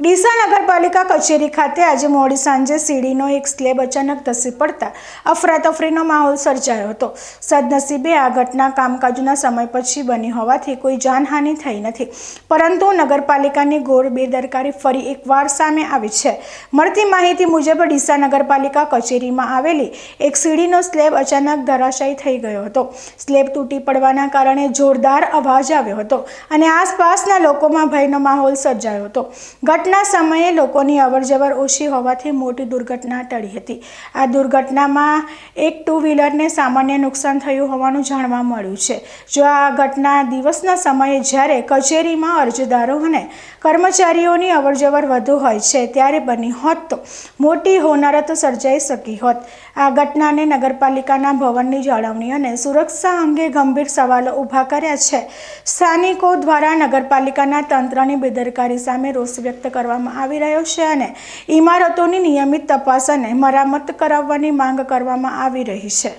ડીસા નગરપાલિકા કચેરી ખાતે આજે મોડી સાંજે સીડીનો એક સ્લેબ અચાનક ધસી પડતા અફરાતફરીનો માહોલ સર્જાયો હતો. સદનસીબે આ ઘટના કામકાજના સમય પછી બની હોવાથી કોઈ જાનહાનિ થઈ નથી. પરંતુ નગરપાલિકાની ગોળ બેદરકારી ફરી એકવાર સામે આવી છે. મળતી માહિતી મુજબ ડીસા નગરપાલિકા કચેરીમાં આવેલી એક સીડીનો સ્લેબ અચાનક ધરાશાયી થઈ ગયો હતો. સ્લેબ તૂટી પડવાના કારણે જોરદાર અવાજ આવ્યો હતો અને આસપાસના લોકોમાં ભયનો માહોલ સર્જાયો હતો. ઘટના સમયે લોકોની અવરજવર ઓછી હોવાથી મોટી દુર્ઘટના ટળી હતી. આ દુર્ઘટનામાં એક ટુ વ્હીલરને સામાન્ય નુકસાન થયું હોવાનું જાણવા મળ્યું છે. જો આ ઘટના દિવસના સમયે જ્યારે કચેરીમાં અરજદારો અને કર્મચારીઓની અવરજવર વધુ હોય છે ત્યારે બની હોત તો મોટી હોનારત સર્જાઈ શકી હોત. આ ઘટનાને નગરપાલિકાના ભવનની જાળવણી અને સુરક્ષા અંગે ગંભીર સવાલો ઊભા કર્યા છે. સ્થાનિકો દ્વારા નગરપાલિકાના તંત્રની બેદરકારી સામે રોષ વ્યક્ત કરવામાં આવી રહ્યો છે અને ઇમારતોની નિયમિત તપાસ અને મરામત કરાવવાની માંગ કરવામાં આવી રહી છે.